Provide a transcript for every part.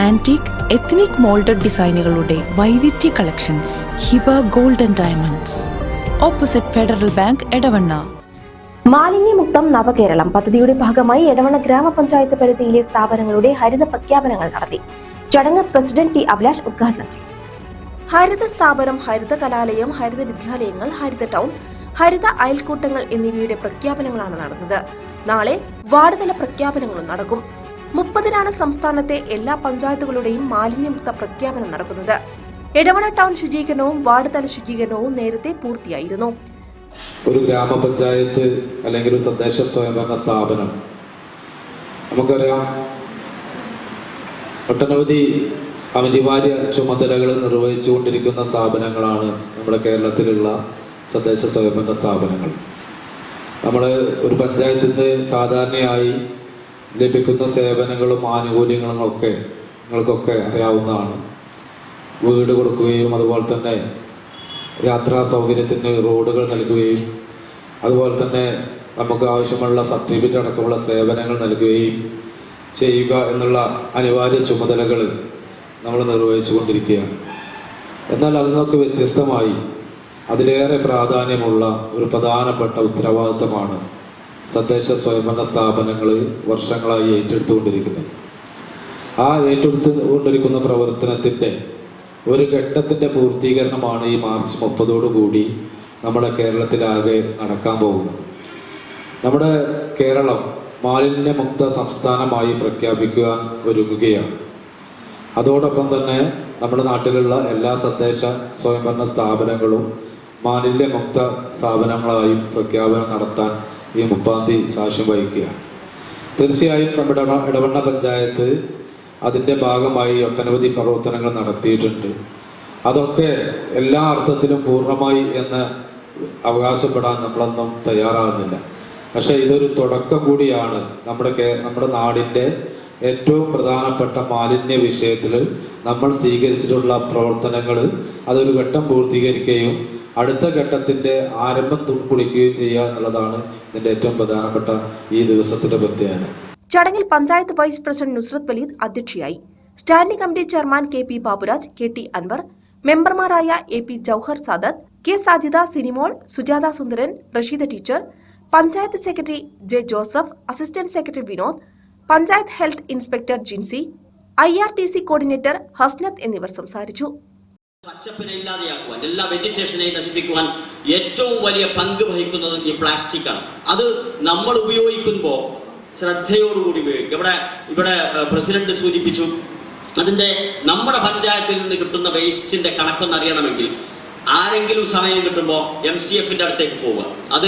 Antique ethnic moulded ഡിസൈനുകളുടെ വൈവിധ്യ collections Hiba golden diamonds opposite Federal Bank Edavanna മാലിന്യമുക്തം നവകേരളം പദ്ധതിയുടെ ഭാഗമായി എടവണ്ണ ഗ്രാമപഞ്ചായത്ത് പരിധിയിലെ സ്ഥാപനങ്ങളുടെ ഹരിത പ്രഖ്യാപനങ്ങൾ നടത്തി. ചടങ്ങ് പ്രസിഡന്റ് ടി അഭിലാഷ് ഉദ്ഘാടനം ചെയ്തു. ഹരിത സ്ഥാപനം ഹരിത കലാലയം ഹരിത വിദ്യാലയങ്ങൾ ഹരിത ടൗൺ ഹരിത അയൽക്കൂട്ടങ്ങൾ എന്നിവയുടെ പ്രഖ്യാപനങ്ങളാണ് നടന്നത്. നാളെ വാർഡ് തല പ്രഖ്യാപനങ്ങളും നടക്കും. മുപ്പതിനാണ് സംസ്ഥാനത്തെ എല്ലാ പഞ്ചായത്തുകളുടെയും മാലിന്യമുക്ത പ്രഖ്യാപനം നടക്കുന്നത്. എടവണ ടൗൺ ശുചീകരണവും വാർഡ് തല ശുചീകരണവും നേരത്തെ പൂർത്തിയായിരുന്നു. ഒരു ഗ്രാമപഞ്ചായത്ത് അല്ലെങ്കിൽ ഒരു തദ്ദേശ സ്വയംഭരണ സ്ഥാപനം. നമുക്കറിയാം ഒട്ടനവധി അനിവാര്യ ചുമതലകൾ നിർവഹിച്ചുകൊണ്ടിരിക്കുന്ന സ്ഥാപനങ്ങളാണ് നമ്മുടെ കേരളത്തിലുള്ള തദ്ദേശ സ്വയംഭരണ സ്ഥാപനങ്ങൾ. നമ്മൾ ഒരു പഞ്ചായത്തിൽ സാധാരണയായി ലഭിക്കുന്ന സേവനങ്ങളും ആനുകൂല്യങ്ങളും ഒക്കെ നിങ്ങൾക്കൊക്കെ അറിയാവുന്നതാണ്. വീട് കൊടുക്കുകയും അതുപോലെ തന്നെ യാത്രാ സൗകര്യത്തിന് റോഡുകൾ നൽകുകയും അതുപോലെ തന്നെ നമുക്ക് ആവശ്യമുള്ള സർട്ടിഫിക്കറ്റ് അടക്കമുള്ള സേവനങ്ങൾ നൽകുകയും ചെയ്യുക എന്നുള്ള അനിവാര്യ ചുമതലകൾ നമ്മൾ നിർവഹിച്ചു കൊണ്ടിരിക്കുകയാണ് എന്നാൽ അതിൽ നിന്നൊക്കെ വ്യത്യസ്തമായി അതിലേറെ പ്രാധാന്യമുള്ള ഒരു പ്രധാനപ്പെട്ട ഉത്തരവാദിത്തമാണ് തദ്ദേശ സ്വയംഭരണ സ്ഥാപനങ്ങൾ വർഷങ്ങളായി ഏറ്റെടുത്തുകൊണ്ടിരിക്കുന്നത് ആ ഏറ്റെടുത്തുകൊണ്ടിരിക്കുന്ന പ്രവർത്തനത്തിന്റെ ഒരു ഘട്ടത്തിന്റെ പൂർത്തീകരണമാണ് ഈ മാർച്ച് മുപ്പതോടുകൂടി നമ്മുടെ കേരളത്തിലാകെ നടക്കാൻ പോകുന്നത്. നമ്മുടെ കേരളം മാലിന്യമുക്ത സംസ്ഥാനമായി പ്രഖ്യാപിക്കുവാൻ ഒരുങ്ങുകയാണ്. അതോടൊപ്പം തന്നെ നമ്മുടെ നാട്ടിലുള്ള എല്ലാ തദ്ദേശ സ്വയംഭരണ സ്ഥാപനങ്ങളും മാലിന്യമുക്ത സ്ഥാപനങ്ങളായും പ്രഖ്യാപനം നടത്താൻ ഈ മുപ്പാം തീയതി സാക്ഷ്യം വഹിക്കുകയാണ്. തീർച്ചയായും നമ്മുടെ ഇടവണ്ണ പഞ്ചായത്ത് അതിന്റെ ഭാഗമായി ഒട്ടനവധി പ്രവർത്തനങ്ങൾ നടത്തിയിട്ടുണ്ട്. അതൊക്കെ എല്ലാ അർത്ഥത്തിലും പൂർണമായി എന്ന് അവകാശപ്പെടാൻ നമ്മളൊന്നും തയ്യാറാകുന്നില്ല. പക്ഷേ ഇതൊരു തുടക്കം കൂടിയാണ് നമ്മുടെ നമ്മുടെ നാടിന്റെ ഏറ്റവും പ്രധാനപ്പെട്ട മാലിന്യ വിഷയത്തിൽ നമ്മൾ സ്വീകരിച്ചിട്ടുള്ള പ്രവർത്തനങ്ങൾ അതൊരു ഘട്ടം പൂർത്തീകരിക്കുകയും അടുത്ത ഘട്ടത്തിന്റെ ആരംഭം കുളിക്കുകയും ചെയ്യുക എന്നുള്ളതാണ് ഇതിന്റെ ഏറ്റവും പ്രധാനപ്പെട്ട ഈ ദിവസത്തിന്റെ പ്രത്യേകത. ചടങ്ങിൽ പഞ്ചായത്ത് വൈസ് പ്രസിഡന്റ് നുസ്രത് വലീദ് അധ്യക്ഷയായി. Standing committee chairman K P Baburaj K T Anwar മെമ്പർമാരായ A P Jouhar Sadath K Sajida Sinimol Sujatha Sundaran Rasheeda teacher panchayat secretary J Joseph assistant secretary Vinod panchayat health inspector Jincy I R T C coordinator Hasnath എന്നിവർ സംസാരിച്ചു. പച്ചപ്പിനെ ഇല്ലാതെയാക്കുവാൻ എല്ലാ വെജിറ്റേഷനെയും നശിപ്പിക്കുവാൻ ഏറ്റവും വലിയ പങ്ക് വഹിക്കുന്നത് ഈ plastic ആണ്. അത് നമ്മൾ ഉപയോഗിക്കുമ്പോൾ ശ്രദ്ധയോടുകൂടി ഉപയോഗിക്കും ഇവിടെ ഇവിടെ പ്രസിഡന്റ് സൂചിപ്പിച്ചു. അതിന്റെ നമ്മുടെ പഞ്ചായത്തിൽ നിന്ന് കിട്ടുന്ന വേസ്റ്റിന്റെ കണക്കൊന്ന് അറിയണമെങ്കിൽ ആരെങ്കിലും സമയം കിട്ടുമ്പോൾ എം സി എഫിന്റെ അടുത്തേക്ക് പോവുക. അത്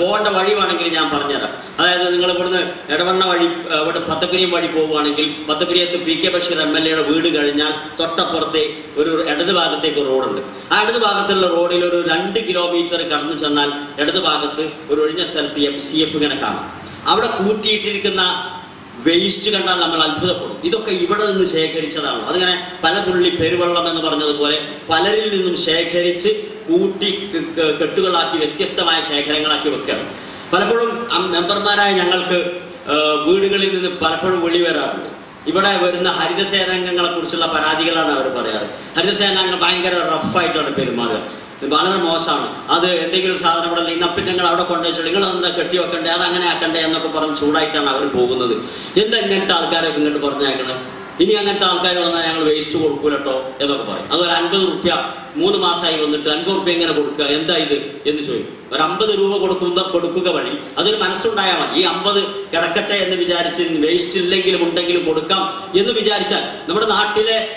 പോകേണ്ട വഴി വേണമെങ്കിൽ ഞാൻ പറഞ്ഞുതരാം. അതായത് നിങ്ങൾ ഇവിടുന്ന് ഇടവണ്ണ വഴി ഇവിടെ പത്തപ്പിരിയം വഴി പോവുകയാണെങ്കിൽ പത്തപ്പിരിയത്ത് P K Basheer M L എയുടെ വീട് കഴിഞ്ഞാൽ തൊട്ടപ്പുറത്തെ ഒരു ഇടത് ഭാഗത്തേക്ക് റോഡുണ്ട്. ആ ഇടത് ഭാഗത്തുള്ള റോഡിൽ ഒരു രണ്ട് കിലോമീറ്റർ കടന്നു ചെന്നാൽ ഇടത് ഭാഗത്ത് ഒരു ഒഴിഞ്ഞ സ്ഥലത്ത് എം സി എഫ് ഇങ്ങനെ കാണാം. അവിടെ കൂട്ടിയിട്ടിരിക്കുന്ന വേസ്റ്റ് കണ്ടാൽ നമ്മൾ അത്ഭുതപ്പെടും. ഇതൊക്കെ ഇവിടെ നിന്ന് ശേഖരിച്ചതാണ്. അതിങ്ങനെ പല തുള്ളി പെരുവെള്ളം എന്ന് പറഞ്ഞതുപോലെ പലരിൽ നിന്നും ശേഖരിച്ച് കൂട്ടി കെട്ടുകളാക്കി വ്യത്യസ്തമായ ശേഖരങ്ങളാക്കി വെക്കുകയാണ്. പലപ്പോഴും മെമ്പർമാരായ ഞങ്ങൾക്ക് വീടുകളിൽ നിന്ന് പലപ്പോഴും വിളി വരാറുണ്ട്. ഇവിടെ വരുന്ന ഹരിതസേനാംഗങ്ങളെ കുറിച്ചുള്ള പരാതികളാണ് അവർ പറയാറ്. ഹരിതസേനാംഗം ഭയങ്കര റഫായിട്ടാണ് പെരുമാറുക. വളരെ മോശമാണ്. അത് എന്തെങ്കിലും സാധനം ഇവിടെ ഇല്ലെങ്കിൽ അപ്പം ഞങ്ങൾ അവിടെ കൊണ്ടുവച്ചു നിങ്ങൾ എന്താ കെട്ടി വെക്കണ്ടേ? അത് അങ്ങനെ ആക്കണ്ടേ എന്നൊക്കെ പറഞ്ഞ് ചൂടായിട്ടാണ് അവർ പോകുന്നത്. എന്താ ഇങ്ങനത്തെ ആൾക്കാരൊക്കെ ഇങ്ങോട്ട് പറഞ്ഞേക്കണം ഇനി അങ്ങനത്തെ ആൾക്കാർ വന്നാൽ ഞങ്ങൾ വേസ്റ്റ് കൊടുക്കൂലട്ടോ എന്നൊക്കെ പറയും. അത് ഒരു അൻപത് റുപ്യ മൂന്ന് മാസമായി വന്നിട്ട് അൻപത് റുപ്യ എങ്ങനെ കൊടുക്കുക? എന്താ ഇത്? എന്ന് ചോദിക്കും. ഒരു അമ്പത് രൂപ കൊടുക്കുന്ന കൊടുക്കുക വഴി? അതൊരു മനസ്സുണ്ടായാൽ മതി. ഈ അമ്പത് കിടക്കട്ടെ എന്ന് വിചാരിച്ച് വേസ്റ്റ് ഇല്ലെങ്കിലും ഉണ്ടെങ്കിലും കൊടുക്കാം എന്ന് വിചാരിച്ചാൽ നമ്മുടെ നാട്ടിലെ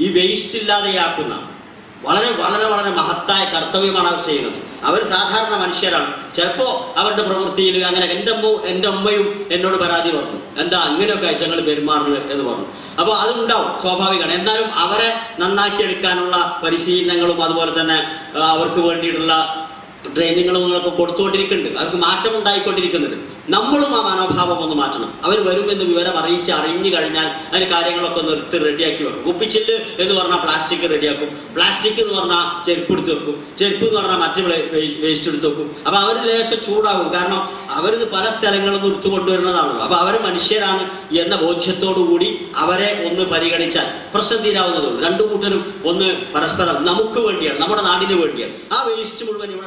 ഈ വേസ്റ്റ് ഇല്ലാതെയാക്കുന്ന വളരെ വളരെ വളരെ മഹത്തായ കർത്തവ്യമാണ് അവർ ചെയ്യുന്നത്. അവർ സാധാരണ മനുഷ്യരാണ്. ചിലപ്പോൾ അവരുടെ പ്രവൃത്തിയിൽ അങ്ങനെ എന്റെ അമ്മ എന്റെ അമ്മയും എന്നോട് പരാതി പറഞ്ഞു. എന്താ അങ്ങനെയൊക്കെ ഞങ്ങൾ പെരുമാറുന്നത് എന്ന് പറഞ്ഞു. അപ്പോൾ അതുണ്ടാവും സ്വാഭാവികമാണ്. എന്നാലും അവരെ നന്നാക്കിയെടുക്കാനുള്ള പരിശീലനങ്ങളും അതുപോലെ തന്നെ അവർക്ക് വേണ്ടിയിട്ടുള്ള ട്രെയിനിങ്ങുകളും നിങ്ങളൊക്കെ കൊടുത്തുകൊണ്ടിരിക്കുന്നുണ്ട് അവർക്ക് മാറ്റം ഉണ്ടായിക്കൊണ്ടിരിക്കുന്നുണ്ട് നമ്മളും ആ മനോഭാവം ഒന്ന് മാറ്റണം. അവർ വരുമെന്ന് വിവരം അറിയിച്ച് അറിഞ്ഞു കഴിഞ്ഞാൽ അതിന് കാര്യങ്ങളൊക്കെ ഒന്ന് എടുത്ത് റെഡിയാക്കി വെക്കും. കുപ്പിച്ചില്ല് എന്ന് പറഞ്ഞാൽ പ്ലാസ്റ്റിക് റെഡിയാക്കും. പ്ലാസ്റ്റിക് എന്ന് പറഞ്ഞാൽ ചെരുപ്പ് എടുത്ത് വെക്കും. ചെരുപ്പ് എന്ന് പറഞ്ഞാൽ മറ്റു വേസ്റ്റ് എടുത്ത് വെക്കും. അപ്പൊ അവർ ലേശം ചൂടാകും. കാരണം അവരിത് പല സ്ഥലങ്ങളിൽ നിന്ന് എടുത്തു കൊണ്ടുവരുന്നതാണല്ലോ അപ്പൊ അവർ മനുഷ്യരാണ് എന്ന ബോധ്യത്തോടു കൂടി അവരെ ഒന്ന് പരിഗണിച്ചാൽ പ്രശ്നം തീരാവുന്നതുള്ളൂ രണ്ടു കൂട്ടരും ഒന്ന് പരസ്പരം നമുക്ക് വേണ്ടിയാണ് നമ്മുടെ നാടിന് വേണ്ടിയാണ്. ആ വേസ്റ്റ് മുഴുവൻ ഇവിടെ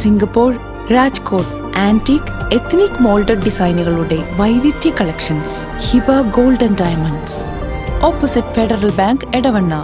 Singapore Rajkot antique ethnic moulded ഡിസൈനുകളുടെ വൈവിധ്യ collections Hiba golden diamonds. Opposite Federal Bank Edavanna.